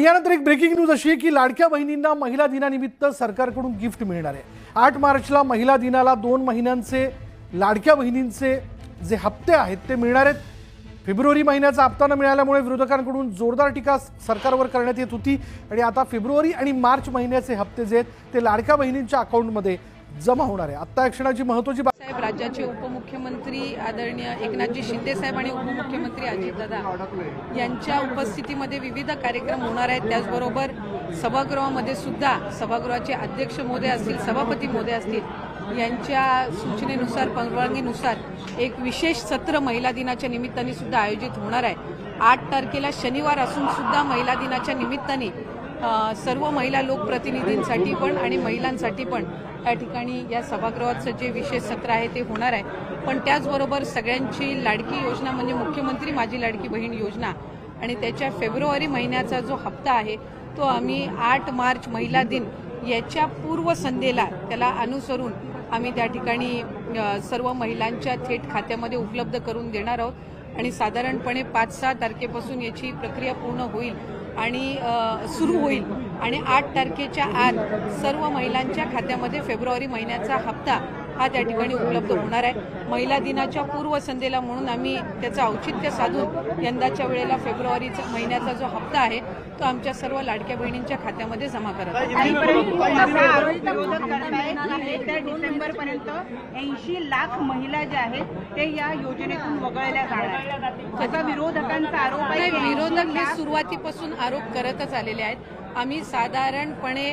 यानंतर एक breaking news अशी आहे की लाडक्या बहिणींना महिला दिनानिमित्त सरकारकडून गिफ्ट मिळणार आहे. आठ मार्चला महिला दिनाला दोन महिन्यांचे लाडक्या बहिणींचे जे हप्ते आहेत ते मिळणार आहेत. फेब्रुवारी महिन्याचा हप्ता न मिळाल्यामुळे विरोधकांकडून जोरदार टीका सरकारवर करण्यात येत होती आणि आता फेब्रुवारी आणि मार्च महिन्याचे हप्ते जे आहेत ते लाडक्या बहिणींच्या अकाउंटमध्ये जमा होणार आहे. आत्ता या क्षणाची महत्वाची राज्याचे उपमुख्यमंत्री आदरणीय एकनाथजी शिंदे साहेब आणि उपमुख्यमंत्री अजितदादा यांच्या उपस्थितीमध्ये विविध कार्यक्रम होणार आहेत. त्याचबरोबर सभागृहामध्ये सुद्धा सभागृहाचे अध्यक्ष मोदे असतील सभापती मोदे असतील यांच्या सूचनेनुसार परवानगीनुसार एक विशेष सत्र महिला दिनाच्या निमित्ताने सुद्धा आयोजित होणार आहे. आठ तारखेला शनिवार असून सुद्धा महिला दिनाच्या निमित्ताने सर्व महिला लोकप्रतिनिधींसाठी पण आणि महिलांसाठी पण या ठिकाणी या सभागृहाचं जे विशेष सत्र आहे ते होणार आहे. पण त्याचबरोबर सगळ्यांची लाडकी योजना म्हणजे मुख्यमंत्री माझी लाडकी बहीण योजना आणि त्याच्या फेब्रुवारी महिन्याचा जो हप्ता आहे तो आम्ही आठ मार्च महिला दिन याच्या पूर्वसंध्येला त्याला अनुसरून आम्ही त्या ठिकाणी सर्व महिलांच्या थेट खात्यामध्ये उपलब्ध करून देणार आहोत. आणि साधारणपणे पाच सहा तारखेपासून याची प्रक्रिया पूर्ण होईल आणि सुरू होईल. आणि आठ तारखेच्या आत सर्व महिलांच्या खात्यामध्ये फेब्रुवारी महिन्याचा हप्ता हा त्या ठिकाणी उपलब्ध होणार आहे. महिला दिनाच्या पूर्वसंध्येला म्हणून आम्ही त्याचं औचित्य साधून यंदाच्या वेळेला फेब्रुवारीचा महिन्याचा जो हप्ता आहे तो आमच्या सर्व लाडक्या बहिणींच्या खात्यामध्ये जमा करत आहोत. विरोध करतायत त्या डिसेंबर पर्यंत ऐंशी लाख महिला ज्या आहेत ते या योजनेतून वगळल्या जाणार त्याचा विरोधकांचा आरोप आहे नाही की 80 विरोधक हे सुरुवातीपासून आरोप करतच आलेले आहेत. आम्ही साधारणपणे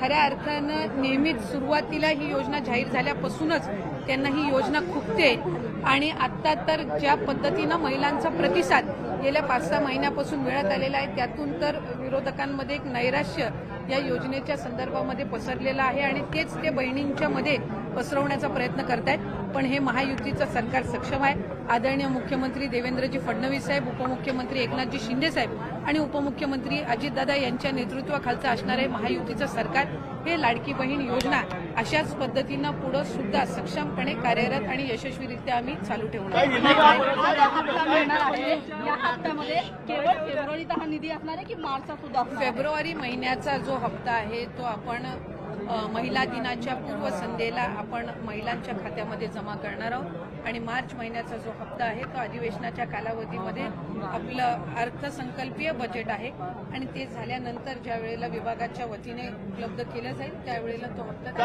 खऱ्या अर्थानं नेहमीच सुरुवातीला ही योजना जाहीर झाल्यापासूनच त्यांना ही योजना खुपते. आणि आत्ता तर ज्या पद्धतीनं महिलांचा प्रतिसाद गेल्या पाच सहा महिन्यापासून मिळत आलेला आहे त्यातून तर विरोधकांमध्ये एक नैराश्य या योजनेच्या संदर्भामध्ये पसरलेलं आहे. आणि तेच ते बहिणींच्या मध्ये पसरवण्याचा प्रयत्न करतायत पण हे महायुतीचं सरकार सक्षम आहे. आदरणीय मुख्यमंत्री देवेंद्रजी फडणवीस साहेब उपमुख्यमंत्री एकनाथजी शिंदे साहेब आणि उपमुख्यमंत्री अजितदादा यांच्या नेतृत्वाखालचं असणारे महायुतीचं सरकार. हे लाडकी बहीण योजना अशाच पद्धतीनं पुढं सुद्धा सक्षमपणे कार्यरत आणि यशस्वीरित्या आम्ही चालू ठेवणार आहोत. जो हप्ता मिळणार आहे. या हप्त्यामध्ये केवळ फेब्रुवारीचा निधी असणार आहे की मार्चचा सुद्धा असणार आहे? फेब्रुवारी महिन्याचा जो हप्ता आहे तो आपण महिला दिनाच्या पूर्वसंध्येला आपण महिलांच्या खात्यामध्ये जमा करणार आहोत. आणि मार्च महिन्याचा जो हप्ता आहे तो अधिवेशनाच्या कालावधीमध्ये आपलं अर्थसंकल्पीय बजेट आहे. आणि ते झाल्यानंतर ज्या वेळेला विभागाच्या वतीने उपलब्ध केलं जाईल त्यावेळेला तो हप्ता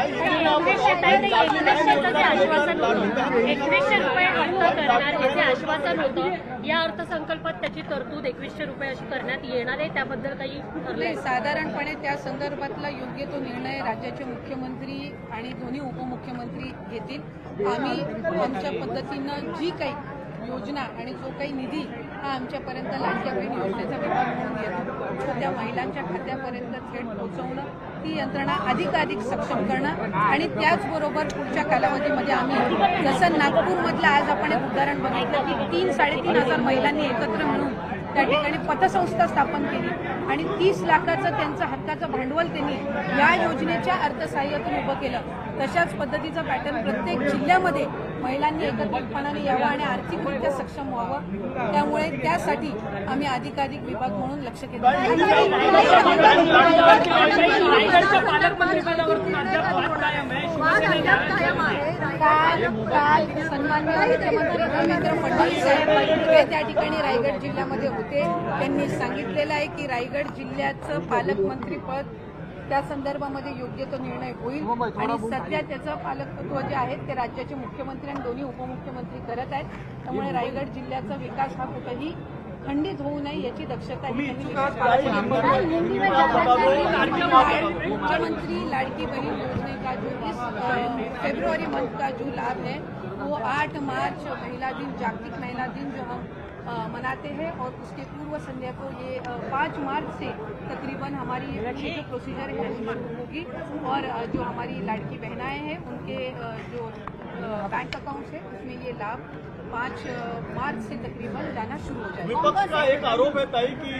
आश्वासन होतं एकवीसशे रुपये हप्ता करणार याचे आश्वासन होतं या अर्थसंकल्पात त्याची तरतूद एकवीसशे रुपये अशी करण्यात येणार आहे त्याबद्दल काही साधारणपणे त्या संदर्भातला योग्य तो निर्णय राज्याचे मुख्यमंत्री आणि दोन्ही उपमुख्यमंत्री घेतील. आम्ही आमच्या पद्धतीनं जी काही योजना आणि जो काही निधी हा आमच्यापर्यंत लाडक्या बहीण योजनेचा विभाग म्हणून येतो तो त्या महिलांच्या खात्यापर्यंत थेट पोहोचवणं ती यंत्रणा अधिकाधिक सक्षम करणं आणि त्याचबरोबर पुढच्या कालावधीमध्ये आम्ही जसं नागपूरमधलं आज आपण एक उदाहरण बघितलं की तीन साडेतीन हजार महिलांनी एकत्र मिळून त्या ठिकाणी पतसंस्था स्थापन केली आणि तीस लाखाचं त्यांचं हक्काचं भांडवल त्यांनी या योजनेच्या अर्थसहाय्यातून उभं केलं तशाच पद्धतीचा पॅटर्न प्रत्येक जिल्ह्यामध्ये महिलांनी एकत्रितपणाने यावं आणि आर्थिकरित्या सक्षम व्हावं त्यामुळे त्यासाठी आम्ही अधिकाधिक विभाग म्हणून लक्ष केंद्रित काल काल सन्माननीय मुख्यमंत्री देवेंद्र फडणवीस साहेब हे त्या ठिकाणी रायगड जिल्ह्यामध्ये होते. त्यांनी सांगितलेलं आहे की रायगड जिल्ह्याचं पालकमंत्रीपद त्या संदर्भामध्ये योग्य तो निर्णय होईल. आणि सध्या त्याचं पालकत्व जे आहे ते राज्याचे मुख्यमंत्री आणि दोन्ही उपमुख्यमंत्री करत आहेत. त्यामुळे रायगड जिल्ह्याचा विकास हा कुठेही खंडित होऊ नये याची दक्षता ही मुख्यमंत्री लाड़की बहन योजना का जो इस फरवरी मंथ का जो लाभ है वो 8 मार्च महिला दिन जागतिक महिला दिन जो हम मनाते हैं और उसके पूर्व संध्या को ये पाँच मार्च से तकरीबन हमारी ये जो प्रोसीजर है शुरू होगी। और जो हमारी लाड़की बहनाएँ हैं उनके जो बैंक अकाउंट है उसमें ये लाभ पाँच मार्च से तकरीबन जाना शुरू हो जाएगा। विपक्ष का एक आरोप है ताई कि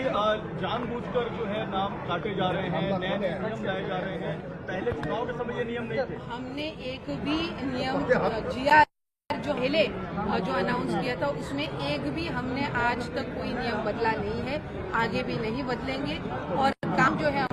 जानबूझकर जो है नाम काटे जा रहे हैं नए नए नियम लाए जा रहे हैं। पहले चुनाव के समय ये नियम नहीं थे। हमने एक भी नियम जिया जो पहले जो अनाउंस किया था उसमें एक भी हमने आज तक कोई नियम बदला नहीं है आगे भी नहीं बदलेंगे। और काम जो है